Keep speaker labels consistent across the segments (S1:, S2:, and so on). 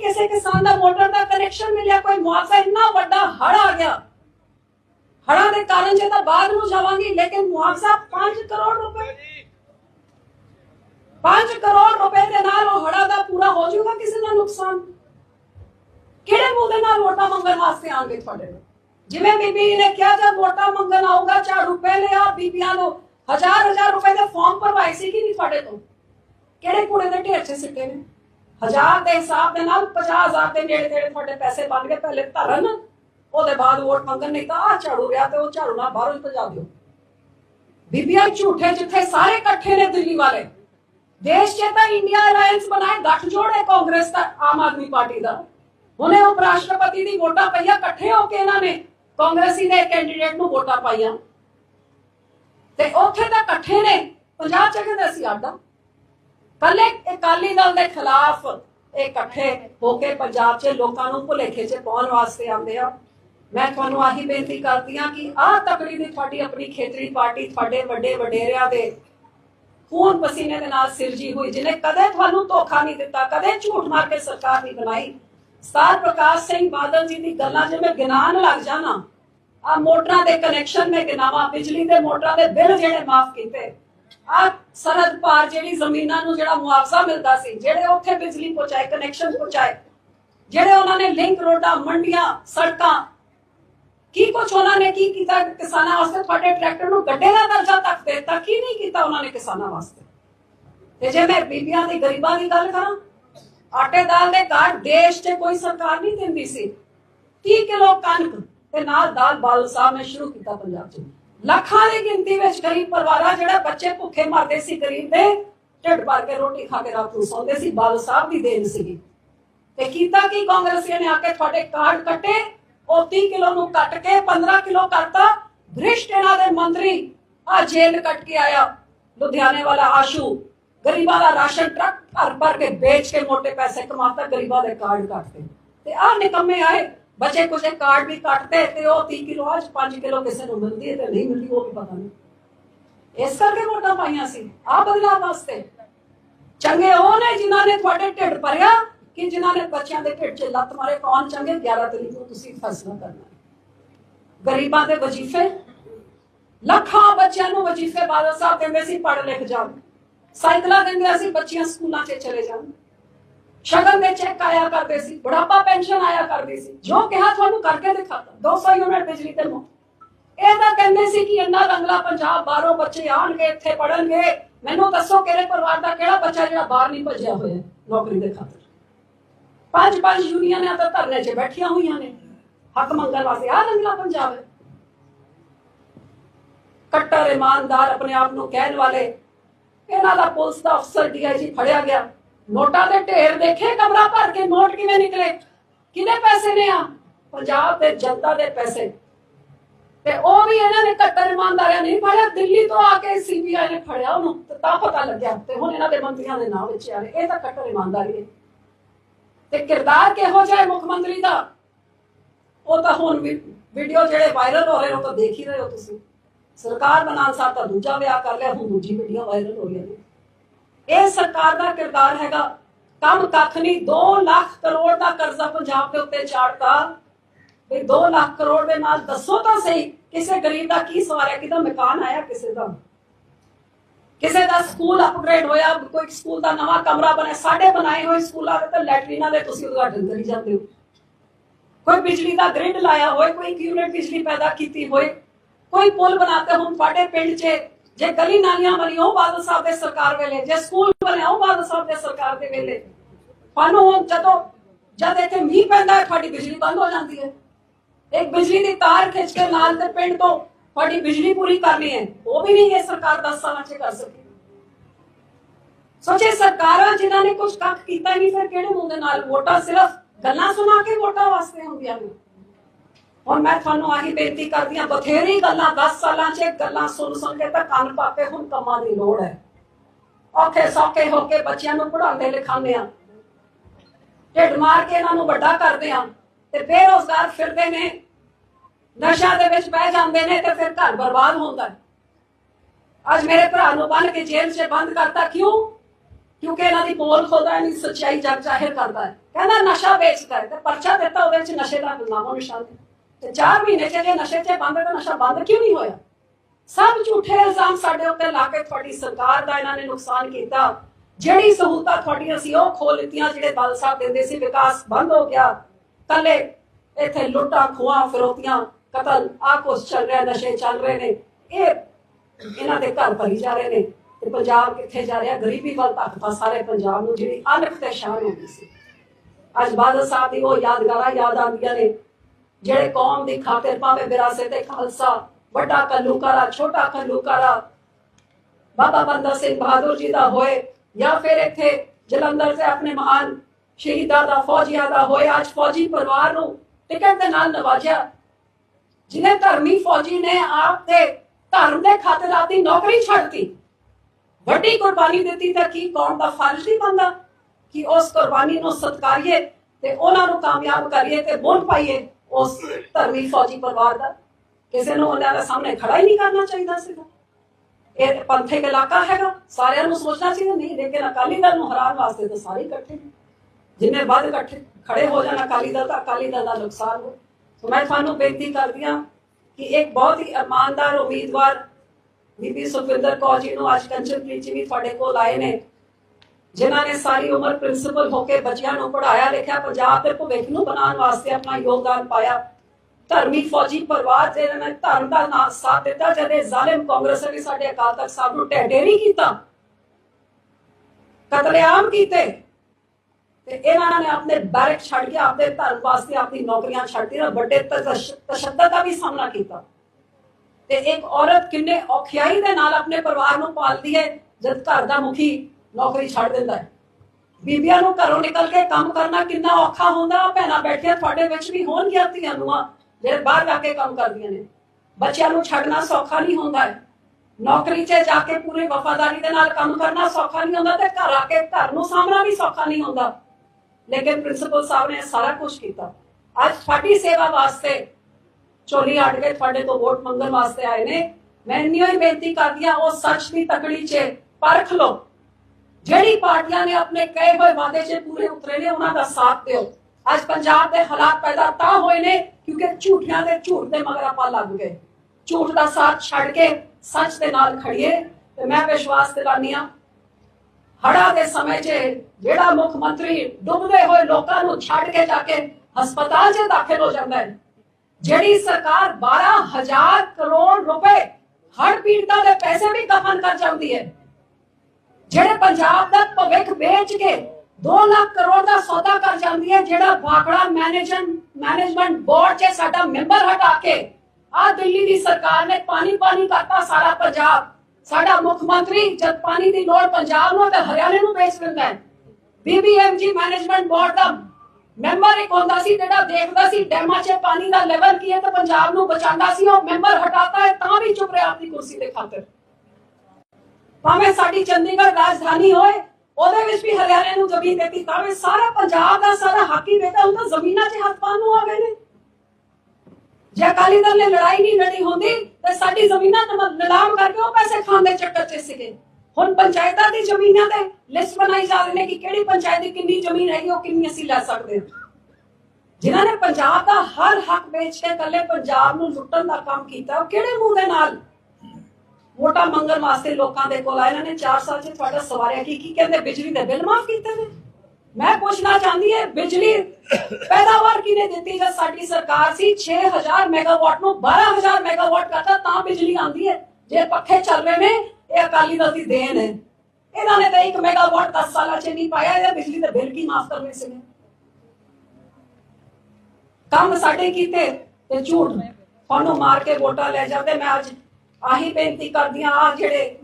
S1: ਕਿਸੇ ਕਿਸਾਨ ਦਾ ਮੋਟਰ ਦਾ ਕਨੈਕਸ਼ਨ ਮਿਲਿਆ, ਕੋਈ ਮੁਆਵਜ਼ਾ ਇੰਨਾ ਵੱਡਾ ਹੜ ਆ ਗਿਆ। ਹੜਾਂ ਦੇ ਕਾਰਨ ਜੇ ਤਾਂ ਬਾਅਦ ਨੂੰ ਜਾਵਾਂਗੀ, ਲੇਕਿਨ ਮੁਆਵਜ਼ਾ 5 ਕਰੋੜ ਰੁਪਏ। 5 ਕਰੋੜ ਰੁਪਏ ਦੇ ਨਾਲ ਉਹ ਹੜਾ ਦਾ ਪੂਰਾ ਹੋ ਜਾਊਗਾ, ਕਿਸੇ ਦਾ ਨੁਕਸਾਨ। ਕਿਹੜੇ ਮੂੰਹ ਦੇ ਨਾਲ ਵੋਟਾਂ ਮੰਗਣ ਵਾਸਤੇ ਆਣਗੇ ਤੁਹਾਡੇ ਨੂੰ ਜਿਵੇਂ ਬੀਬੀ ਨੇ ਕਿਹਾ, ਜਦ ਵੋਟਾਂ ਮੰਗਣ ਆਊਗਾ ਝਾੜੂ ਪਹਿਲੇ ਆ ਬੀਬੀਆਂ ਨੂੰ ਹਜ਼ਾਰ ਹਜ਼ਾਰ ਰੁਪਏ ਦੇ ਫਾਰਮ ਭਰਵਾਏ ਸੀ ਕਿ ਨਹੀਂ ਤੁਹਾਡੇ ਤੋਂ ਕਿਹੜੇ ਕੂੜੇ ਦੇ ਢੇਰ 'ਚ ਸਿੱਟੇ ਨੇ? ਹਜ਼ਾਰ ਦੇ ਹਿਸਾਬ ਦੇ ਨਾਲ 50000 ਦੇ ਨੇੜੇ ਨੇੜੇ ਤੁਹਾਡੇ ਪੈਸੇ ਬਣ ਗਏ, ਪਹਿਲੇ ਧਰਨ, ਉਹਦੇ ਬਾਅਦ ਵੋਟ ਮੰਗਣ, ਨਹੀਂ ਤਾਂ ਆ ਝਾੜੂ ਰਿਆ ਤੇ ਉਹ ਝਾੜੂ ਨਾਲ ਬਾਹਰੋਂ ਭਜਾ ਦਿਓ। ਬੀਬੀਆਂ ਝੂਠੇ ਜਿੱਥੇ ਸਾਰੇ ਇਕੱਠੇ ਨੇ ਦਿੱਲੀ ਵਾਲੇ। ਦੇਸ਼ 'ਚ ਤਾਂ ਇੰਡੀਆ ਅਲਾਈਅੰਸ ਬਣਾਏ ਗੱਠਜੋੜ ਹੈ ਕਾਂਗਰਸ ਦਾ, ਆਮ ਆਦਮੀ ਪਾਰਟੀ ਦਾ। ਹੁਣੇ ਉਪ ਰਾਸ਼ਟਰਪਤੀ ਦੀ ਵੋਟਾਂ ਪਈਆਂ, ਇਕੱਠੇ ਹੋ ਕੇ ਇਹਨਾਂ ਨੇ ਕਾਂਗਰਸੀ ਦੇ ਕੈਂਡੀਡੇਟ ਨੂੰ ਵੋਟਾਂ ਪਾਈਆਂ। ਤੇ ਉੱਥੇ ਤਾਂ ਇਕੱਠੇ ਨੇ ਪੰਜਾਬ ਚ ਕਹਿੰਦੇ ਸੀ ਆਡਾ ਕੱਲੇ ਅਕਾਲੀ ਦਲ ਦੇ ਖਿਲਾਫ ਇਕੱਠੇ ਹੋ ਕੇ ਪੰਜਾਬ 'ਚ ਲੋਕਾਂ ਨੂੰ ਭੁਲੇਖੇ 'ਚ ਪਾਉਣ ਵਾਸਤੇ ਆਉਂਦੇ ਆ। ਮੈਂ ਤੁਹਾਨੂੰ ਆਹੀ ਬੇਨਤੀ ਕਰਦੀ ਆ ਕਿ ਆਹ ਤਕੜੀ ਦੀ ਤੁਹਾਡੀ ਆਪਣੀ ਖੇਤਰੀ ਪਾਰਟੀ ਤੁਹਾਡੇ ਵੱਡੇ ਵਡੇਰਿਆਂ ਦੇ ਖੂਨ ਪਸੀਨੇ ਦੇ ਨਾਲ ਸਿਰਜੀ ਹੋਈ, ਜਿਹਨੇ ਕਦੇ ਤੁਹਾਨੂੰ ਧੋਖਾ ਨਹੀਂ ਦਿੱਤਾ, ਕਦੇ ਝੂਠ ਮਾਰ ਕੇ ਸਰਕਾਰ ਨਹੀਂ ਬਣਾਈ। ਸਤਾਰ ਪ੍ਰਕਾਸ਼ ਸਿੰਘ ਬਾਦਲ ਜੀ ਦੀ ਗੱਲਾਂ ਜੇ ਮੈਂ ਗਿਣਾਨ ਲੱਗ ਜਾਣਾ। ਆ ਮੋਟਰਾਂ ਦੇ ਕਨੈਕਸ਼ਨ ਮੈਂ ਗਿਨਾਵਾ, ਬਿਜਲੀ ਦੇ ਮੋਟਰਾਂ ਦੇ ਬਿੱਲ ਜਿਹੜੇ ਮਾਫ ਕੀਤੇ। ਆ ਸਰਹੱਦ ਪਾਰ ਜਿਹੜੀ ਜ਼ਮੀਨਾਂ ਨੂੰ ਜਿਹੜਾ ਮੁਆਵਜ਼ਾ ਮਿਲਦਾ ਸੀ, ਜਿਹੜੇ ਉੱਥੇ ਬਿਜਲੀ ਪਹੁੰਚਾਏ ਕਨੈਕਸ਼ਨ ਪਹੁੰਚਾਏ, ਜਿਹੜੇ ਉਹਨਾਂ ਨੇ ਲਿੰਕ ਰੋਡਾਂ, ਮੰਡੀਆਂ, ਸੜਕਾਂ, ਕੀ ਕੁਛ ਉਹਨਾਂ ਨੇ ਕੀ ਕੀਤਾ ਕਿਸਾਨਾਂ ਵਾਸਤੇ? ਤੁਹਾਡੇ ਟਰੈਕਟਰ ਨੂੰ ਗੱਡੇ ਦਾ ਦਰਜਾ ਤੱਕ ਦੇ ਦਿੱਤਾ, ਕੀ ਨਹੀਂ ਕੀਤਾ ਉਹਨਾਂ ਨੇ ਕਿਸਾਨਾਂ ਵਾਸਤੇ? ਤੇ ਜੇ ਮੈਂ ਬੀਬੀਆਂ ਦੀ, ਗਰੀਬਾਂ ਦੀ ਗੱਲ ਕਰਾਂ, ਆਟੇ ਦਾਲ ਦੇ ਕਾਰਡ ਦੇਸ਼ 'ਚ ਕੋਈ ਸਰਕਾਰ ਨਹੀਂ ਦਿੰਦੀ ਸੀ। 30 ਕਿਲੋ ਕਣਕ ਤੇ ਨਾਲ ਦਾਲ ਬਾਲ ਸਾਹਿਬ ਨੇ ਸ਼ੁਰੂ ਕੀਤਾ ਪੰਜਾਬ 'ਚ। ਲੱਖਾਂ ਦੀ ਗਿਣਤੀ ਵਿੱਚ ਗਰੀਬ ਪਰਿਵਾਰਾਂ ਜਿਹੜੇ ਬੱਚੇ ਭੁੱਖੇ ਮਰਦੇ ਸੀ, ਗਰੀਬ ਦੇ ਢਿੱਡ ਭਰ ਕੇ ਰੋਟੀ ਖਾ ਕੇ ਰਾਤ ਨੂੰ ਸੌਂਦੇ ਸੀ, ਬਾਲ ਸਾਹਿਬ ਦੀ ਦੇਣ ਸੀਗੀ। ਤੇ ਕੀਤਾ ਕੀ ਕਾਂਗਰਸੀਆਂ ਨੇ ਆ ਕੇ ਤੁਹਾਡੇ ਕਾਰਡ ਕੱਟੇ? ਉਹ 30 ਕਿਲੋ ਨੂੰ ਕੱਟ ਕੇ 15 ਕਿਲੋ ਕਰਤਾ। ਭ੍ਰਿਸ਼ਟ ਇਹਨਾਂ ਦੇ ਮੰਤਰੀ ਆ, ਜੇਲ੍ਹ ਕੱਟ ਕੇ ਆਇਆ। ਲੁਧਿਆਣੇ ਵਾਲਾ ਆਸ਼ੂ, ਗਰੀਬਾਂ ਦਾ ਰਾਸ਼ਨ ਟਰੱਕ ਭਰ ਭਰ ਕੇ ਵੇਚ ਕੇ ਮੋਟੇ ਪੈਸੇ ਕਮਾਤਾ, ਗਰੀਬਾਂ ਦੇ ਕਾਰਡ ਕੱਟਦੇ। ਤੇ ਆ ਨਿਕੰਮੇ ਆਏ। ਬੱਚੇ ਕੁਝੇ ਕਾਰਡ ਵੀ ਕੱਟਦੇ ਤੇ ਉਹ 30 ਕਿਲੋ ਅੱਜ 5 ਕਿਲੋ ਕਿਸੇ ਨੂੰ ਮਿਲਦੀ ਹੈ ਤੇ ਨਹੀਂ ਮਿਲਦੀ, ਉਹ ਵੀ ਪਤਾ ਨਹੀਂ। ਇਸ ਕਰਕੇ ਵੋਟਾਂ ਪਾਈਆਂ ਸੀ। ਆ ਬਦਲਾਅ ਵਾਸਤੇ। ਚੰਗੇ ਉਹ ਨੇ ਜਿਨ੍ਹਾਂ ਨੇ ਤੁਹਾਡੇ ਢਿੱਡ ਭਰਿਆ ਕਿ ਜਿਨ੍ਹਾਂ ਨੇ ਬੱਚਿਆਂ ਦੇ ਢਿੱਡ 'ਚ ਲੱਤ ਮਾਰੇ, ਕੌਣ ਚੰਗੇ? 11 ਤਰੀਕ ਨੂੰ ਤੁਸੀਂ ਫੈਸਲਾ ਕਰਨਾ। ਗਰੀਬਾਂ ਦੇ ਵਜੀਫੇ। ਲੱਖਾਂ ਬੱਚਿਆਂ ਨੂੰ ਵਜੀਫੇ ਬਾਦਲ ਸਾਹਿਬ ਕਹਿੰਦੇ ਸੀ ਪੜ੍ਹ ਲਿਖ ਜਾਣ। ਸਾਈਕਲਾਂ ਦਿੰਦੇ ਅਸੀਂ, ਬੱਚੀਆਂ ਸਕੂਲਾਂ 'ਚ ਚਲੇ ਜਾਣ। ਸ਼ਗਨ ਦੇ ਚੈੱਕ ਆਇਆ ਕਰਦੇ ਸੀ, ਬੁਢਾਪਾ ਪੈਨਸ਼ਨ ਆਇਆ ਕਰਦੀ ਸੀ। ਜੋ ਕਿਹਾ ਤੁਹਾਨੂੰ ਕਰਕੇ ਦਿਖਾਤਾ 200 ਯੂਨਿਟ ਬਿਜਲੀ ਤੇ ਮੁਫਤ ਇਹ ਤਾਂ ਕਹਿੰਦੇ ਸੀ ਕਿ ਇੰਨਾ ਰੰਗਲਾ ਪੰਜਾਬ, ਬਾਹਰੋਂ ਬੱਚੇ ਆਣਗੇ ਇੱਥੇ ਪੜਨਗੇ ਮੈਨੂੰ ਦੱਸੋ ਕਿਹੜੇ ਪਰਿਵਾਰ ਦਾ ਕਿਹੜਾ ਬੱਚਾ ਜਿਹੜਾ ਬਾਹਰ ਨਹੀਂ ਭੱਜਿਆ ਹੋਇਆ ਨੌਕਰੀ ਦੇ ਖਾਤਰ। ਪੰਜ ਪੰਜ ਯੂਨੀਅਨਾਂ ਤਾਂ ਧਰਨੇ 'ਚ ਬੈਠੀਆਂ ਹੋਈਆਂ ਨੇ। ਹੱਕ ਮੰਗਣ ਵਾਸਤੇ ਆ ਰੰਗਲਾ ਪੰਜਾਬ ਹੈ। ਕੱਟਰ, ਇਮਾਨਦਾਰ, ਆਪਣੇ ਆਪ ਨੂੰ ਕਹਿਣ ਵਾਲੇ। ਇਹਨਾਂ ਦਾ ਪੁਲਿਸ ਦਾ ਅਫਸਰ ਡੀਆਈਜੀ ਫੜਿਆ ਗਿਆ। ਨੋਟਾਂ ਦੇ ਢੇਰ ਦੇਖੇ, ਕਮਰਾ ਭਰ ਕੇ ਨੋਟ ਕਿਵੇਂ ਨਿਕਲੇ? ਕਿੰਨੇ ਪੈਸੇ ਨੇ ਆ? ਪੰਜਾਬ ਦੇ ਜਨਤਾ ਦੇ ਪੈਸੇ। ਤੇ ਉਹ ਵੀ ਇਹਨਾਂ ਨੇ ਕੱਟਰ ਇਮਾਨਦਾਰਿਆਂ ਨਹੀਂ ਫੜਿਆ, ਦਿੱਲੀ ਤੋਂ ਆ ਕੇ ਸੀਬੀਆਈ ਨੇ ਫੜਿਆ ਉਹਨੂੰ, ਤੇ ਤਾਂ ਪਤਾ ਲੱਗਿਆ। ਤੇ ਹੁਣ ਇਹਨਾਂ ਦੇ ਮੰਤਰੀਆਂ ਦੇ ਨਾਂ ਵਿੱਚ ਆ ਰਹੇ, ਇਹ ਤਾਂ ਕੱਟਰ ਇਮਾਨਦਾਰੀ ਹੈ। ਤੇ ਕਿਰਦਾਰ ਕਿਹੋ ਜਿਹਾ ਹੈ ਮੁੱਖ ਮੰਤਰੀ ਦਾ? ਉਹ ਤਾਂ ਹੁਣ ਵੀਡੀਓ ਜਿਹੜੇ ਵਾਇਰਲ ਹੋ ਰਹੇ ਨੇ ਉਹ ਤਾਂ ਦੇਖ ਹੀ ਰਹੇ ਹੋ ਤੁਸੀਂ। ਸਰਕਾਰ ਬਣਾਉਣ ਸਾਹਿਬ ਤਾਂ ਦੂਜਾ ਵਿਆਹ ਕਰ ਲਿਆ, ਹੁਣ ਦੂਜੀ ਵੀਡੀਓ ਵਾਇਰਲ ਹੋ ਰਹੀ ਹੈ। ਇਹ ਸਰਕਾਰ ਦਾ ਕਿਰਦਾਰ ਹੈਗਾ। ਕੰਮ ਕੱਖ ਨਹੀਂ 2 ਲੱਖ ਕਰੋੜ ਦਾ ਕਰਜ਼ਾ ਪੰਜਾਬ ਦੇ ਉੱਤੇ ਚਾੜਤਾ। ਵੀ 2 ਲੱਖ ਕਰੋੜ ਦੇ ਨਾਲ ਦੱਸੋ ਤਾਂ ਸਹੀ, ਕਿਸੇ ਗਰੀਬ ਦਾ ਕੀ ਸਵਾਰਿਆ ਕਿਦਾ ਮਕਾਨ ਆਇਆ ਕਿਸੇ ਦਾ? ਕਿਸੇ ਦਾ ਸਕੂਲ ਅਪਗ੍ਰੇਡ ਹੋਇਆ, ਕੋਈ ਸਕੂਲ ਦਾ ਨਵਾਂ ਕਮਰਾ ਬਣਿਆ, ਸਾਡੇ ਬਣਾਏ ਹੋਏ ਸਕੂਲਾਂ ਦੇ ਤਾਂ ਲੈਟਰੀਨਾਂ ਦੇ ਤੁਸੀਂ ਉਦਘਾਟਨ ਕਰੀ ਜਾਂਦੇ ਹੋ। ਕੋਈ ਬਿਜਲੀ ਦਾ ਗ੍ਰਿਡ ਲਾਇਆ ਹੋਏ, ਕੋਈ ਯੂਨਿਟ ਬਿਜਲੀ ਪੈਦਾ ਕੀਤੀ ਹੋਏ? ਕੋਈ ਪੁਲ ਬਣਾਤੇ ਹੁਣ ਤੁਹਾਡੇ ਪਿੰਡ 'ਚ ਜੇ ਗਲੀ ਨਾਲੀਆਂ ਬਣੀਆਂ ਉਹ ਬਾਦਲ ਸਾਹਿਬ ਦੇ ਸਰਕਾਰ ਵੇਲੇ, ਜੇ ਸਕੂਲ ਬਣਿਆ ਉਹ ਬਾਦਲ ਸਾਹਿਬ ਦੇ ਸਰਕਾਰ ਦੇ ਵੇਲੇ। ਤੁਹਾਨੂੰ ਜਦੋਂ, ਜਦ ਇੱਥੇ ਮੀਂਹ ਪੈਂਦਾ ਹੈ, ਤੁਹਾਡੀ ਬਿਜਲੀ ਬੰਦ ਹੋ ਜਾਂਦੀ ਹੈ। ਇੱਕ ਬਿਜਲੀ ਦੀ ਤਾਰ ਖਿੱਚ ਕੇ ਨਾਲ ਤੇ ਪਿੰਡ ਤੋਂ ਤੁਹਾਡੀ ਬਿਜਲੀ ਪੂਰੀ ਕਰਨੀ ਹੈ। ਉਹ ਵੀ ਨਹੀਂ ਇਹ ਸਰਕਾਰ 10 ਸਾਲਾਂ 'ਚ ਕਰ ਸਕੀ। ਸੋਚੇ ਸਰਕਾਰਾਂ ਜਿਨ੍ਹਾਂ ਨੇ ਕੁਝ ਕੱਖ ਕੀਤਾ ਨਹੀਂ, ਫਿਰ ਕਿਹੜੇ ਮੂੰਹ ਦੇ ਨਾਲ ਵੋਟਾਂ? ਸਿਰਫ ਗੱਲਾਂ ਸੁਣਾ ਕੇ ਵੋਟਾਂ ਵਾਸਤੇ ਹੁੰਦੀਆਂ ਨੇ। ਹੁਣ ਮੈਂ ਤੁਹਾਨੂੰ ਆਹੀ ਬੇਨਤੀ ਕਰਦੀ ਹਾਂ, ਬਥੇਰੀ ਗੱਲਾਂ 10 ਸਾਲਾਂ 'ਚ ਗੱਲਾਂ ਸੁਣ ਸੁਣ ਕੇ ਤਾਂ ਕੰਨ ਪਾਪੇ ਹੁਣ ਕੰਮਾਂ ਦੀ ਲੋੜ ਹੈ। ਔਖੇ ਸੌਖੇ ਹੋ ਕੇ ਬੱਚਿਆਂ ਨੂੰ ਪੜਾਉਂਦੇ ਲਿਖਾਉਂਦੇ ਆ ਢਿੱਡ ਮਾਰ ਕੇ ਇਹਨਾਂ ਨੂੰ ਵੱਡਾ ਕਰਦੇ ਆ ਤੇ ਬੇਰੋਜ਼ਗਾਰ ਫਿਰਦੇ ਨੇ। ਨਸ਼ਾ ਦੇ ਵਿੱਚ ਬਹਿ ਜਾਂਦੇ ਨੇ ਤੇ ਫਿਰ ਘਰ ਬਰਬਾਦ ਹੁੰਦਾ ਹੈ। ਅੱਜ ਮੇਰੇ ਭਰਾ ਨੂੰ ਬੰਨ ਕੇ ਜੇਲ੍ਹ 'ਚ ਬੰਦ ਕਰਤਾ ਕਿਉਂ? ਕਿਉਂਕਿ ਇਹਨਾਂ ਦੀ ਪੋਲ ਖੋਦਾ ਨਹੀਂ ਸੱਚਾਈ ਜਗ ਜ਼ਾਹਿਰ ਕਰਦਾ ਹੈ। ਕਹਿੰਦਾ ਨਸ਼ਾ ਵੇਚਦਾ ਹੈ ਤੇ ਪਰਚਾ ਦਿੱਤਾ ਉਹਦੇ ਵਿੱਚ ਨਸ਼ੇ ਦਾ ਨਾਮੋ ਨਿਸ਼ਾਨ ਨਹੀਂ ਤੇ 4 ਮਹੀਨੇ ਚ ਜੇ ਨਸ਼ੇ ਚ ਬੰਦ ਤਾਂ ਨਸ਼ਾ ਬੰਦ ਕਿਉਂ ਨਹੀਂ ਹੋਇਆ? ਸਭ ਝੂਠੇ ਇਲਜ਼ਾਮ ਸਾਡੇ ਉੱਤੇ ਲਾ ਕੇ ਤੁਹਾਡੀ ਸਰਕਾਰ ਦਾ ਇਹਨਾਂ ਨੇ ਨੁਕਸਾਨ ਕੀਤਾ। ਜਿਹੜੀ ਸਹੂਲਤਾਂ ਤੁਹਾਡੀਆਂ ਸੀ, ਉਹ ਖੋਲ ਲਿੱਤੀਆਂ ਜਿਹੜੇ ਦਲ ਸਾਹਿਬ ਦਿੰਦੇ ਸੀ, ਵਿਕਾਸ ਬੰਦ ਹੋ ਗਿਆ। ਕੱਲੇ ਇੱਥੇ ਲੁੱਟਾਂ, ਖੋਹਾਂ, ਫਿਰੋਤੀਆਂ, ਕਤਲ ਆ ਕੁਛ ਚੱਲ ਰਿਹਾ, ਨਸ਼ੇ ਚੱਲ ਰਹੇ ਨੇ। ਇਹ ਇਹਨਾਂ ਦੇ ਘਰ ਭਰੀ ਜਾ ਰਹੇ ਨੇ ਤੇ ਪੰਜਾਬ ਕਿੱਥੇ ਜਾ ਰਿਹਾ? ਗਰੀਬੀ ਵੱਲ ਧੱਕਦਾ ਸਾਰੇ ਪੰਜਾਬ ਨੂੰ, ਜਿਹੜੀ ਅਲਖ ਤੇ ਸ਼ਾਨ ਹੋ ਗਈ ਸੀ। ਅੱਜ ਬਾਦਲ ਸਾਹਿਬ ਦੀ ਉਹ ਯਾਦਗਾਰਾਂ ਯਾਦ ਆਉਂਦੀਆਂ ਨੇ। ਜਿਹੜੇ ਕੌਮ ਦੀ ਖਾਤਰ ਭਾਵੇਂ ਵਿਰਾਸਤ ਤੇ ਖਾਲਸਾ, ਵੱਡਾ ਕੱਲੂਕਾਰਾ ਛੋਟਾ ਕੱਲੂਕਾਰਾ ਬਾਬਾ ਬੰਦਾ ਸਿੰਘ ਬਹਾਦਰ ਜੀ ਦਾ ਹੋਏ, ਜਾਂ ਫਿਰ ਇੱਥੇ ਜਲੰਧਰ ਤੇ ਆਪਣੇ ਮਹਾਨ ਸ਼ਹੀਦਾਂ ਦਾ, ਫੌਜੀਆਂ ਦਾ ਹੋਏ, ਅੱਜ ਫੌਜੀ ਪਰਿਵਾਰ ਨੂੰ ਟਿਕਟ ਦੇ ਨਾਲ ਨਵਾਜਿਆ। ਜਿਨੇ ਧਰਮੀ ਫੌਜੀ ਨੇ ਆਪ ਦੇ ਧਰਮ ਦੇ ਖਾਤਰ ਆਪਣੀ ਨੌਕਰੀ ਛੱਡਤੀ ਵੱਡੀ ਕੁਰਬਾਨੀ ਦਿੱਤੀ ਤਾਂ ਕੀ ਕੌਮ ਦਾ ਫਰਜ਼ ਨਹੀਂ ਬਣਦਾ ਕਿ ਉਸ ਕੁਰਬਾਨੀ ਨੂੰ ਸਤਕਾਰੀਏ ਤੇ ਉਹਨਾਂ ਨੂੰ ਕਾਮਯਾਬ ਕਰੀਏ ਤੇ ਵੋਟ ਪਾਈਏ। ਉਸ ਧਰਮੀ ਫੌਜੀ ਪਰਿਵਾਰ ਦਾ। ਕਿਸੇ ਨੂੰ ਉਹਨਾਂ ਦੇ ਸਾਹਮਣੇ ਖੜਾ ਹੀ ਨਹੀਂ ਕਰਨਾ ਚਾਹੀਦਾ ਸੀਗਾ। ਇਹ ਪੰਥਕ ਇਲਾਕਾ ਹੈਗਾ, ਸਾਰਿਆਂ ਨੂੰ ਸੋਚਣਾ ਚਾਹੀਦਾ, ਨਹੀਂ, ਲੇਕਿਨ ਅਕਾਲੀ ਦਲ ਨੂੰ ਹਰਾਉਣ ਵਾਸਤੇ ਤਾਂ ਸਾਰੇ ਇਕੱਠੇ ਨੇ। ਜਿੰਨੇ ਵੱਧ ਇਕੱਠੇ ਖੜੇ ਹੋ ਜਾਣ, ਅਕਾਲੀ ਦਲ ਤਾਂ ਅਕਾਲੀ ਦਲ ਦਾ ਨੁਕਸਾਨ ਹੋ। ਸੋ ਮੈਂ ਤੁਹਾਨੂੰ ਬੇਨਤੀ ਕਰਦੀ ਹਾਂ ਕਿ ਇੱਕ ਬਹੁਤ ਹੀ ਇਮਾਨਦਾਰ ਉਮੀਦਵਾਰ ਬੀਬੀ ਸੁਖਵਿੰਦਰ ਕੌਰ ਜੀ ਨੂੰ ਅੱਜ ਕੰਚਨਪ੍ਰੀਤ ਜੀ ਵੀ ਤੁਹਾਡੇ ਕੋਲ ਆਏ ਨੇ। ਜਿਨ੍ਹਾਂ ਨੇ ਸਾਰੀ ਉਮਰ ਪ੍ਰਿੰਸੀਪਲ ਹੋ ਕੇ ਬੱਚਿਆਂ ਨੂੰ ਪੜਾਇਆ ਲਿਖਿਆ, ਪੰਜਾਬ ਦੇ ਭਵਿੱਖ ਨੂੰ ਬਣਾਉਣ ਵਾਸਤੇ ਆਪਣਾ ਯੋਗਦਾਨ ਪਾਇਆ। ਧਰਮੀ ਫੌਜੀ ਪਰਿਵਾਰ ਜਿਹਨਾਂ ਨੇ ਧਰਮ ਦਾ ਨਾਮ ਸਾਥ ਦਿੱਤਾ, ਜਦੇ ਜ਼ਾਲਿਮ ਕਾਂਗਰਸ ਨੇ ਸਾਡੇ ਅਕਾਲ ਤਖਤ ਸਾਹਿਬ ਨੂੰ ਢਹਿ ਕੀਤਾ। ਕਤਲੇਆਮ ਕੀਤੇ। ਤੇ ਇਹਨਾਂ ਨੇ ਆਪਣੇ ਬੈਰਕ ਛੱਡ ਕੇ ਆਪਣੇ ਧਰਮ ਵਾਸਤੇ ਆਪਣੀ ਨੌਕਰੀਆਂ ਛੱਡ ਦਿੱਤੀਆਂ ਵੱਡੇ ਤਸ਼ੱਦਦ ਦਾ ਵੀ ਸਾਹਮਣਾ ਕੀਤਾ। ਤੇ ਇੱਕ ਔਰਤ ਕਿੰਨੇ ਔਖਿਆਈ ਦੇ ਨਾਲ ਆਪਣੇ ਪਰਿਵਾਰ ਨੂੰ ਪਾਲਦੀ ਹੈ, ਜਦ ਘਰ ਦਾ ਮੁਖੀ ਨੌਕਰੀ ਛੱਡ ਦਿੰਦਾ ਹੈ। ਬੀਬੀਆਂ ਨੂੰ ਘਰੋਂ ਨਿਕਲ ਕੇ ਕੰਮ ਕਰਨਾ ਕਿੰਨਾ ਔਖਾ ਹੁੰਦਾ ਭੈਣਾਂ ਬੈਠੀਆਂ ਤੁਹਾਡੇ ਵਿੱਚ ਵੀ ਹੋਣਗੀਆਂ ਧੀਆਂ ਨੂੰਆਂ ਜਿਹੜੇ ਬਾਹਰ ਜਾ ਕੇ ਕੰਮ ਕਰਦੀਆਂ ਨੇ। ਬੱਚਿਆਂ ਨੂੰ ਛੱਡਣਾ ਸੌਖਾ ਨਹੀਂ ਹੁੰਦਾ ਹੈ। ਨੌਕਰੀ 'ਚ ਜਾ ਕੇ ਪੂਰੀ ਵਫਾਦਾਰੀ ਦੇ ਨਾਲ ਕੰਮ ਕਰਨਾ ਸੌਖਾ ਨਹੀਂ ਹੁੰਦਾ ਤੇ ਘਰ ਆ ਕੇ ਘਰ ਨੂੰ ਸਾਂਭਣਾ ਵੀ ਸੌਖਾ ਨਹੀਂ ਹੁੰਦਾ। ਲੇਕਿਨ ਪ੍ਰਿੰਸੀਪਲ ਸਾਹਿਬ ਨੇ ਸਾਰਾ ਕੁਝ ਕੀਤਾ। ਅੱਜ ਤੁਹਾਡੀ ਸੇਵਾ ਵਾਸਤੇ ਚੋਲੀ ਅੜ ਕੇ ਤੁਹਾਡੇ ਤੋਂ ਵੋਟ ਮੰਗਣ ਵਾਸਤੇ ਆਏ ਨੇ। ਮੈਂ ਇੰਨੀ ਹੀ ਬੇਨਤੀ ਕਰਦੀ ਹਾਂ, ਉਹ ਸੱਚ ਦੀ ਤਕੜੀ 'ਚ ਪਰਖ ਲਓ। ਜਿਹੜੀ ਪਾਰਟੀਆਂ ਨੇ ਆਪਣੇ ਕਹੇ ਹੋਏ ਵਾਅਦੇ 'ਚ ਪੂਰੇ ਉਤਰੇ ਨੇ, ਉਹਨਾਂ ਦਾ ਸਾਥ ਦਿਓ। ਅੱਜ ਪੰਜਾਬ ਦੇ ਹਾਲਾਤ ਪੈਦਾ ਤਾਂ ਹੋਏ ਨੇ ਕਿਉਂਕਿ ਝੂਠਿਆਂ ਦੇ ਝੂਠ ਦੇ ਮਗਰ ਆਪਾਂ ਲੱਗ ਗਏ। ਝੂਠ ਦਾ ਸਾਥ ਛੱਡ ਕੇ ਸੱਚ ਦੇ ਨਾਲ ਖੜੀਏ ਤੇ ਮੈਂ ਵਿਸ਼ਵਾਸ ਦਿਲਾਨੀ ਹਾਂ ਹੜਾ ਦੇ ਸਮੇਂ 'ਚ ਜਿਹੜਾ ਮੁੱਖ ਮੰਤਰੀ ਡੁੱਬਦੇ ਹੋਏ ਲੋਕਾਂ ਨੂੰ ਛੱਡ ਕੇ ਜਾ ਕੇ ਹਸਪਤਾਲ 'ਚ ਦਾਖਲ ਹੋ ਜਾਂਦਾ ਹੈ, ਜਿਹੜੀ ਸਰਕਾਰ 12000 ਕਰੋੜ ਰੁਪਏ ਹੜ ਪੀੜਤਾਂ ਦੇ ਪੈਸੇ ਵੀ ਕਫਨ ਕਰ ਜਾਂਦੀ ਹੈ ਜਿਹੜੇ ਪੰਜਾਬ ਦਾ ਭਵਿੱਖ ਵੇਚ ਕੇ 2 ਲੱਖ ਕਰੋੜ ਦਾ ਸੌਦਾ ਕਰ ਜਾਂਦੀ ਹੈ, ਜਿਹੜਾ ਬਾਕੜਾ ਮੈਨੇਜਮੈਂਟ ਮੈਨੇਜਮੈਂਟ ਬੋਰਡ 'ਚ ਸਾਡਾ ਮੈਂਬਰ ਹਟਾ ਕੇ ਆ ਦਿੱਲੀ ਦੀ ਸਰਕਾਰ ਨੇ ਪਾਣੀ ਪਾਣੀ ਕਰਤਾ ਸਾਰਾ ਪੰਜਾਬ। ਸਾਡਾ ਮੁੱਖ ਮੰਤਰੀ ਜਦ ਪਾਣੀ ਦੀ ਲੋੜ ਪੰਜਾਬ ਨੂੰ ਤੇ ਹਰਿਆਣੇ ਨੂੰ ਵੇਚ ਦਿੰਦਾ ਹੈ। ਬੀਬੀਐਮਜੀ ਮੈਨੇਜਮੈਂਟ ਬੋਰਡ ਦਾ ਮੈਂਬਰ ਇੱਕ ਹੁੰਦਾ ਸੀ, ਜਿਹੜਾ ਦੇਖਦਾ ਸੀ ਡੈਮਾਂ 'ਚ ਪਾਣੀ ਦਾ ਲੈਵਲ ਕੀ ਹੈ ਤੇ ਪੰਜਾਬ ਨੂੰ ਬਚਾਉਂਦਾ ਸੀ, ਉਹ ਮੈਂਬਰ ਹਟਾਤਾ ਹੈ, ਤਾਂ ਵੀ ਚੁੱਪ ਰਿਹਾ ਆਪਣੀ ਕੁਰਸੀ ਦੇ ਖਾਤਰ। ਭਾਵੇਂ ਸਾਡੀ ਚੰਡੀਗੜ੍ਹ ਰਾਜਧਾਨੀ ਹੋਏ, ਉਹਦੇ ਵਿੱਚ ਵੀ ਹਰਿਆਣੇ ਨੂੰ ਜ਼ਮੀਨ ਦਿੱਤੀ ਤਾਂ ਸਾਰਾ ਪੰਜਾਬ ਦਾ ਸਾਰਾ ਹਾਕੀ ਬੇਟਾ ਹੁਣ ਜ਼ਮੀਨਾਂ 'ਚ ਹੱਥ ਪਾਉਣ ਨੂੰ ਆ ਗਏ ਨੇ। ਜੇ ਅਕਾਲੀ ਦਲ ਨੇ ਲੜਾਈ ਨਹੀਂ ਲੜੀ ਹੁੰਦੀ, ਤੇ ਸਾਡੀ ਜ਼ਮੀਨਾਂ ਨਿਲਾਮ ਕਰਕੇ ਉਹ ਪੈਸੇ ਖਾਣ ਦੇ ਚੱਕਰ 'ਚ ਸੀਗੇ। ਹੁਣ ਪੰਚਾਇਤਾਂ ਦੀ ਜ਼ਮੀਨਾਂ ਤੇ ਲਿਸਟ ਬਣਾਈ ਜਾ ਰਹੀ ਨੇ ਕਿ ਕਿਹੜੀ ਪੰਚਾਇਤ ਦੀ ਕਿੰਨੀ ਜ਼ਮੀਨ ਹੈਗੀ, ਉਹ ਕਿੰਨੀ ਅਸੀਂ ਲੈ ਸਕਦੇ ਹਾਂ। ਜਿਨ੍ਹਾਂ ਨੇ ਪੰਜਾਬ ਦਾ ਹਰ ਹੱਕ ਵੇਚ ਕੇ ਕੱਲੇ ਪੰਜਾਬ ਨੂੰ ਲੁੱਟਣ ਦਾ ਕੰਮ ਕੀਤਾ, ਉਹ ਕਿਹੜੇ ਮੂੰਹ ਦੇ ਨਾਲ? ਵੋਟਾਂ ਮੰਗਣ ਵਾਸਤੇ ਲੋਕਾਂ ਦੇ ਕੋਲ ਆਏ। ਇਹਨਾਂ ਨੇ 4 ਸਾਲ 'ਚ ਤੁਹਾਡਾ ਸਵਾਰਿਆ ਕੀ? ਕੀ ਕਹਿੰਦੇ? ਬਿਜਲੀ ਦੇ ਬਿੱਲ ਮਾਫ ਕੀਤੇ ਨੇ? ਮੈਂ ਪੁੱਛਣਾ ਚਾਹੁੰਦੀ ਹੈ, ਬਿਜਲੀ ਪੈਦਾਵਾਰ ਕਿਨੇ ਦਿੱਤੀ? ਜਦ ਸਾਡੀ ਸਰਕਾਰ ਸੀ 6000 ਮੈਗਾਵਾਟ ਨੂੰ 12000 ਮੈਗਾਵਾਟ ਕਰਤਾ, ਤਾਂ ਬਿਜਲੀ ਆਉਂਦੀ ਹੈ। ਜੇ ਪੱਖੇ ਚੱਲ ਰਹੇ ਨੇ, ਇਹ ਅਕਾਲੀ ਦਲ ਦੀ ਦੇਣ ਹੈ। ਇਹਨਾਂ ਨੇ ਤਾਂ 1 ਮੈਗਾਵਾਟ 10 ਸਾਲਾਂ 'ਚ ਨਹੀਂ ਪਾਇਆ ਇਹ ਬਿਜਲੀ ਦੇ ਬਿੱਲ ਕੀ ਮਾਫ ਕਰਨੇ ਸੀਗੇ? ਕੰਮ ਸਾਡੇ ਕੀਤੇ ਤੇ ਝੂਠ। ਤੁਹਾਨੂੰ ਮਾਰ ਕੇ ਵੋਟਾਂ ਲੈ ਜਾਂਦੇ। ਮੈਂ ਅੱਜ ਆਹੀ ਬੇਨਤੀ ਕਰਦੀ ਹਾਂ ਆ ਜਿਹੜੇ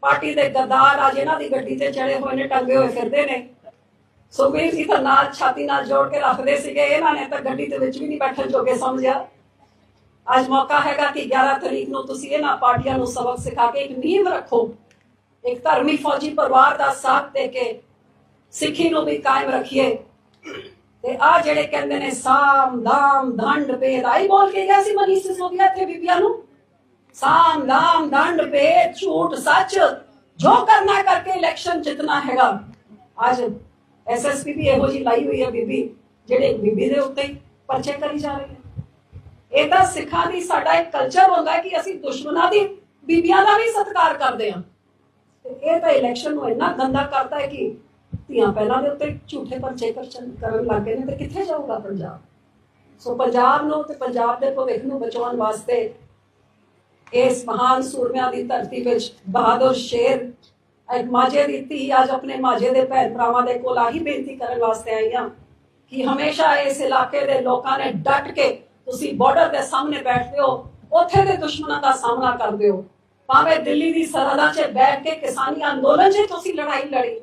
S1: ਪਾਰਟੀ ਦੇ ਗੱਦਾਰ ਆ ਜਿਨ੍ਹਾਂ ਦੀ ਗੱਡੀ ਤੇ ਚੜੇ ਹੋਏ ਨੇ, ਟੰਗੇ ਹੋਏ ਫਿਰਦੇ ਨੇ। ਸੁਖਬੀਰ ਜੀ ਤਾਂ ਨਾਲ ਛਾਤੀ ਨਾਲ ਜੋੜ ਕੇ ਰੱਖਦੇ ਸੀਗੇ, ਇਹਨਾਂ ਨੇ ਤਾਂ ਗੱਡੀ ਦੇ ਵਿੱਚ ਵੀ ਨਹੀਂ ਬੈਠਣ ਜੋਗੇ ਸਮਝਿਆ। ਅੱਜ ਮੌਕਾ ਹੈਗਾ ਕਿ 11 ਤਰੀਕ ਨੂੰ ਤੁਸੀਂ ਇਹਨਾਂ ਪਾਰਟੀਆਂ ਨੂੰ ਸਬਕ ਸਿਖਾ ਕੇ ਇੱਕ ਨੀਂਵ ਰੱਖੋ। ਇੱਕ ਧਰਮੀ ਫੌਜੀ ਪਰਿਵਾਰ ਦਾ ਸਾਥ ਦੇ ਕੇ ਸਿੱਖੀ ਨੂੰ ਵੀ ਕਾਇਮ ਰੱਖੀਏ। ਤੇ ਆ ਜਿਹੜੇ ਕਹਿੰਦੇ ਨੇ ਸਾਮ ਦਾਮ ਦੰਡ ਭੇਦ ਆਈ ਬੋਲ ਕੇ ਗਿਆ ਸੀ ਮਨੀਸ਼ ਸਿਸੋਦੀਆ ਤੇ ਬੀਬੀਆਂ ਨੂੰ। ਸਾਮ ਦਾਮ ਦੰਡ ਭੇਦ ਝੂਠ ਸੱਚ ਜੋ ਕਰਨਾ ਕਰਕੇ ਇਲੈਕਸ਼ਨ ਜਿੱਤਣਾ ਹੈਗਾ। ਅੱਜ ਐਸਐਸਪੀ ਵੀ ਇਹੋ ਜੀ ਲਾਈ ਹੋਈ ਹੈ ਬੀਬੀ, ਜਿਹੜੇ ਬੀਬੀ ਦੇ ਉੱਤੇ ਪਰਚੇ ਕਰੀ ਜਾ ਰਹੇ ਹੈ ਇਹ ਤਾਂ ਸਿੱਖਾਂ ਦੀ ਸਾਡਾ ਇੱਕ ਕਲਚਰ ਹੁੰਦਾ ਕਿ ਅਸੀਂ ਦੁਸ਼ਮਣਾਂ ਦੀ ਬੀਬੀਆਂ ਦਾ ਵੀ ਸਤਿਕਾਰ ਕਰਦੇ ਹਾਂ। ਇਹ ਤਾਂ ਇਲੈਕਸ਼ਨ ਨੂੰ ਇੰਨਾ ਗੰਦਾ ਕਰਦਾ ਹੈ ਕਿ ਧੀਆਂ ਪਹਿਲਾਂ ਦੇ ਉੱਤੇ ਝੂਠੇ ਪਰਚੇ ਕਰਨ ਲੱਗ ਗਏ ਨੇ ਤੇ ਕਿੱਥੇ ਜਾਊਗਾ ਪੰਜਾਬ? ਸੋ ਪੰਜਾਬ ਨੂੰ ਤੇ ਪੰਜਾਬ ਦੇ ਭਵਿੱਖ ਨੂੰ ਬਚਾਉਣ ਵਾਸਤੇ ਇਸ ਮਹਾਨ ਸੂਰਮਿਆਂ ਦੀ ਧਰਤੀ ਵਿੱਚ ਬਹਾਦਰ ਸ਼ੇਰ ਇੱਕ ਮਾਝੇ ਦੀ ਧੀ ਅੱਜ ਆਪਣੇ ਮਾਝੇ ਦੇ ਭੈਣ ਭਰਾਵਾਂ ਦੇ ਕੋਲ ਆਹੀ ਬੇਨਤੀ ਕਰਨ ਵਾਸਤੇ ਆਈ ਹਾਂ ਕਿ ਹਮੇਸ਼ਾ ਇਸ ਇਲਾਕੇ ਦੇ ਲੋਕਾਂ ਨੇ ਡਟ ਕੇ ਤੁਸੀਂ ਬਾਰਡਰ ਦੇ ਸਾਹਮਣੇ ਬੈਠਦੇ ਹੋ, ਉੱਥੇ ਦੇ ਦੁਸ਼ਮਣਾਂ ਦਾ ਸਾਹਮਣਾ ਕਰਦੇ ਹੋ। ਭਾਵੇਂ ਦਿੱਲੀ ਦੀ ਸਰਹੱਦਾਂ 'ਚ ਬੈਠ ਕੇ ਕਿਸਾਨੀ ਅੰਦੋਲਨ 'ਚ ਤੁਸੀਂ ਲੜਾਈ ਲੜੀ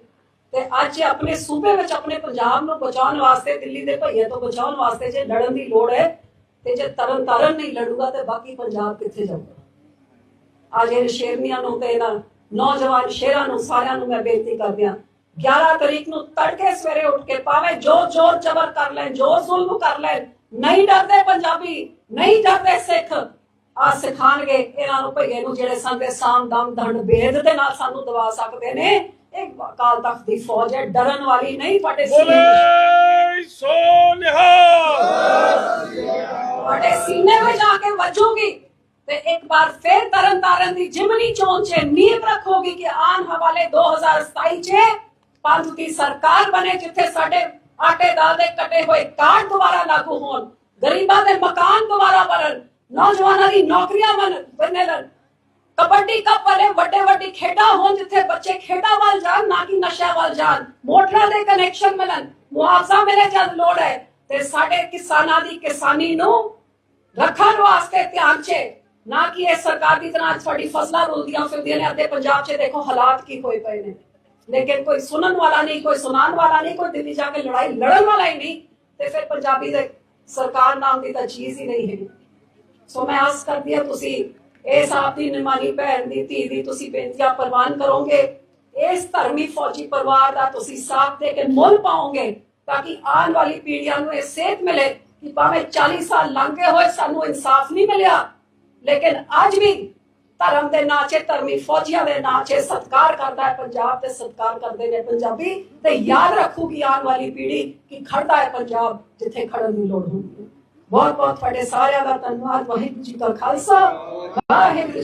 S1: ਤੇ ਅੱਜ ਆਪਣੇ ਸੂਬੇ ਵਿੱਚ ਆਪਣੇ ਪੰਜਾਬ ਨੂੰ ਬਚਾਉਣ ਵਾਸਤੇ, ਦਿੱਲੀ ਦੇ ਭਈਏ ਤੋਂ ਬਚਾਉਣ ਵਾਸਤੇ ਜੇ ਲੜਨ ਦੀ ਲੋੜ ਹੈ ਤੇ ਜੇ ਤਰਨ ਤਾਰਨ ਨਹੀਂ ਲੜੂਗਾ ਤੇ ਬਾਕੀ ਪੰਜਾਬ ਕਿੱਥੇ ਜਾਊਗਾ? ਅੱਜ ਇਹ ਸ਼ੇਰਨੀਆਂ ਨੂੰ ਤੇ ਇਹਨਾਂ ਨੌਜਵਾਨ ਸ਼ੇਰਾਂ ਨੂੰ ਸਾਰਿਆਂ ਨੂੰ ਮੈਂ ਬੇਨਤੀ ਕਰਦੀ ਹਾਂ 11 ਤਰੀਕ ਨੂੰ ਤੜਕੇ ਸਵੇਰੇ ਉੱਠ ਕੇ ਪਾਵੇ ਜੋ ਜ਼ੋਰ ਜ਼ਬਰ ਕਰ ਲੈਣ ਜੋ ਜ਼ੁਲਮ ਕਰ ਲੈਣ ਨਹੀਂ ਡਰਦੇ ਪੰਜਾਬੀ ਨਹੀਂ ਡਰਦੇ ਸਿੱਖ ਆ ਸਿਖਾਣਗੇ ਇਹਨਾਂ ਨੂੰ ਭਈਏ ਨੂੰ ਜਿਹੜੇ ਸੰਦੇ ਸਾਮ ਦਮ ਦੰਡ ਬੇਦ ਦੇ ਨਾਲ ਸਾਨੂੰ ਦਵਾ ਸਕਦੇ ਨੇ। ਇਹ ਕਾਲ ਤਖਤ ਦੀ ਫੌਜ ਹੈ ਡਰਨ ਵਾਲੀ ਨਹੀਂ ਤੁਹਾਡੇ ਸੀਨੇ
S2: ਸੋਨਿਹਾ
S1: ਤੁਹਾਡੇ ਸੀਨੇ ਵਿੱਚ ਆ ਕੇ ਵੱਜੂਗੀ। ਤੇ ਇੱਕ ਵਾਰ ਫੇਰ ਤਰਨ ਤਾਰਨ ਦੀ ਜਿਮਨੀ ਚੋਣ 'ਚ ਨੀਂਹ ਰੱਖੋਗੀ ਕਿ ਆਨ ਹਵਾਲੇ 2027 'ਚ ਪੰਥ ਦੀ ਸਰਕਾਰ ਬਣੇ ਜਿੱਥੇ ਸਾਡੇ ਆਟੇ ਦਾਲ ਦੇ ਕੱਟੇ ਹੋਏ ਕਾਰਡ ਦੁਬਾਰਾ ਲਾਗੂ ਹੋਣ ਗਰੀਬਾਂ ਦੇ ਮਕਾਨ ਦੁਬਾਰਾ ਬਣਨ ਨੌਜਵਾਨਾਂ ਦੀ ਨੌਕਰੀਆਂ ਬਣ ਬਣਨੇ ਲੱਗ ਕਬੱਡੀ ਕੱਪ ਵਾਲੇ ਵੱਡੇ ਵੱਡੀ ਖੇਡਾਂ ਹੋਣ ਜਿੱਥੇ ਬੱਚੇ ਖੇਡਾਂ ਵੱਲ ਜਾਣ ਨਾ ਕਿ ਨਸ਼ਿਆਂ ਵੱਲ ਜਾਣ ਮੋਟਰਾਂ ਦੇ ਕਨੈਕਸ਼ਨ ਮਿਲਣ ਮੁਆਵਜ਼ਾ ਮਿਲੇ ਜਦ ਲੋੜ ਹੈ ਤੇ ਸਾਡੇ ਕਿਸਾਨਾਂ ਦੀ ਕਿਸਾਨੀ ਨੂੰ ਰੱਖਣ ਵਾਸਤੇ ਧਿਆਨ 'ਚ ਨਾ ਕਿ ਇਹ ਸਰਕਾਰ ਦੀ ਤਰ੍ਹਾਂ ਤੁਹਾਡੀ ਫਸਲਾਂ ਰੁਲਦੀਆਂ ਫਿਰਦੀਆਂ ਨੇ, ਅੱਧੇ ਪੰਜਾਬ 'ਚ ਦੇਖੋ ਹਾਲਾਤ ਕੀ ਹੋਏ ਪਏ ਨੇ। ਲੇਕਿਨ ਕੋਈ ਸੁਣਨ ਵਾਲਾ ਨਹੀਂ, ਕੋਈ ਸੁਣਾਉਣ ਵਾਲਾ ਨਹੀਂ, ਕੋਈ ਦਿੱਲੀ ਜਾ ਕੇ ਲੜਾਈ ਲੜਨ ਵਾਲਾ ਹੀ ਨਹੀਂ, ਤੇ ਫਿਰ ਪੰਜਾਬੀ ਦੇ ਸਰਕਾਰ ਨਾਮ ਦੀ ਤਾਂ ਚੀਜ਼ ਹੀ ਨਹੀਂ ਹੈ ਸੋ ਮੈਂ ਆਸ ਕਰਦੀ ਹਾਂ ਤੁਸੀਂ ਇਸ ਆਪ ਦੀ ਨਿਮਾਨੀ ਭੈਣ ਦੀ, ਧੀ ਦੀ ਤੁਸੀਂ ਬੇਨਤੀਆਂ ਪ੍ਰਵਾਨ ਕਰੋਗੇ। ਇਸ ਧਰਮੀ ਫੌਜੀ ਪਰਿਵਾਰ ਦਾ ਤੁਸੀਂ ਸਾਥ ਦੇ ਕੇ ਮੁੱਲ ਪਾਓਗੇ, ਤਾਂ ਕਿ ਆਉਣ ਵਾਲੀ ਪੀੜ੍ਹੀਆਂ ਨੂੰ ਇਹ ਸੇਧ ਮਿਲੇ ਕਿ ਭਾਵੇਂ 40 ਸਾਲ ਲੰਘ ਗਏ ਹੋਏ ਸਾਨੂੰ ਇਨਸਾਫ ਨਹੀਂ ਮਿਲਿਆ ਲੇਕਿਨ ਅੱਜ ਵੀ ਧਰਮ ਦੇ ਨਾਂ 'ਚ ਧਰਮੀ ਫੌਜੀਆਂ ਦੇ ਨਾਂ 'ਚ ਸਤਿਕਾਰ ਕਰਦਾ ਹੈ ਪੰਜਾਬ ਤੇ ਸਤਿਕਾਰ ਕਰਦੇ ਨੇ ਪੰਜਾਬੀ। ਤੇ ਯਾਦ ਰੱਖੂਗੀ ਆਉਣ ਵਾਲੀ ਪੀੜ੍ਹੀ ਕਿ ਖੜਦਾ ਹੈ ਪੰਜਾਬ ਜਿੱਥੇ ਖੜਨ ਦੀ ਲੋੜ ਹੁੰਦੀ ਹੈ। ਬਹੁਤ ਬਹੁਤ ਤੁਹਾਡੇ ਸਾਰਿਆਂ ਦਾ ਧੰਨਵਾਦ। ਵਾਹਿਗੁਰੂ ਜੀ ਕਾ ਖਾਲਸਾ। ਵਾਹਿਗੁਰੂ ਜੀ